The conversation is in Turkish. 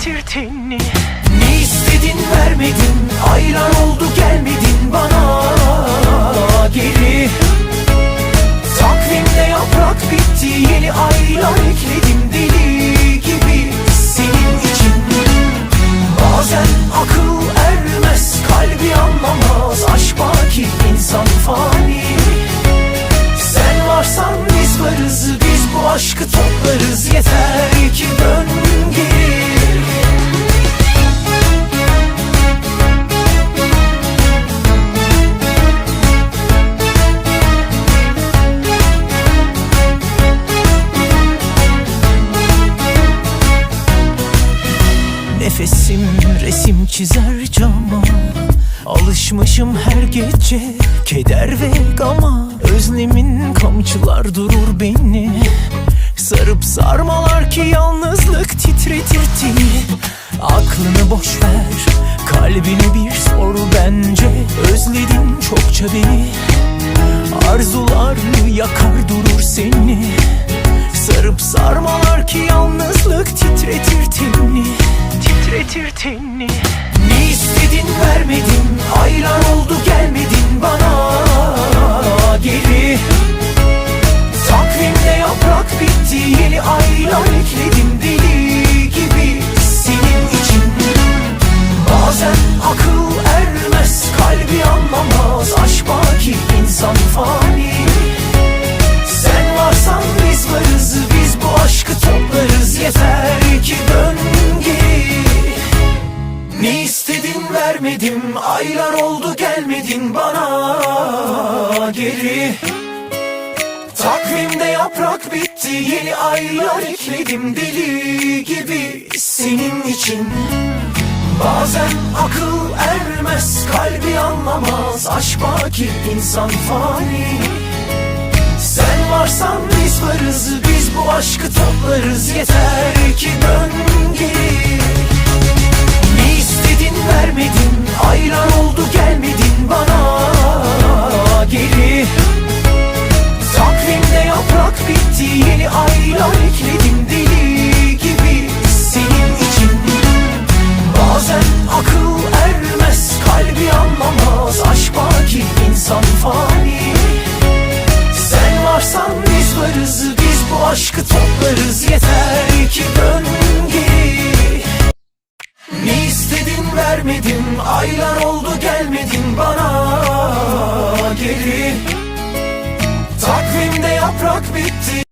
Tenini Ne istedin vermedin Aylar oldu gelmedin bana. Geri. Takvimde yaprak bitti Yeni aylar ekledim deli gibi Senin için. Bazen akıl ermez Kalbi anlamaz Aşk baki insan fani. Sen varsan biz varız Biz bu aşkı toplarız Nefesim resim çizer cama. Alışmışım her gece keder ve gama. Özlemin kamçılar durur beni. Sarıp sarmalar ki yalnızlık titretir tini Aklını boş ver Kalbine bir sor bence. Özledin çokça beni. Arzular yakar Tenini Ne istedin vermedin. Aylar oldu gelmedin bana istedin vermedim? Aylar oldu gelmedin bana. Geri. Takvimde yaprak bitti Yeni aylar ekledim deli gibi Senin için. Bazen akıl ermez Kalbi anlamaz Aşk baki insan fani. Sen varsan biz varız Biz bu aşkı toplarız Yeter ki dön geri aylar ekledim deli gibi Senin için. Bazen akıl ermez Kalbi anlamaz Aşk baki insan fani. Sen varsan biz varız Biz bu aşkı toplarız. Yeter ki dön geri ne istedin vermedim Aylar oldu gelmedin bana geri. Takvimde yaprak bitti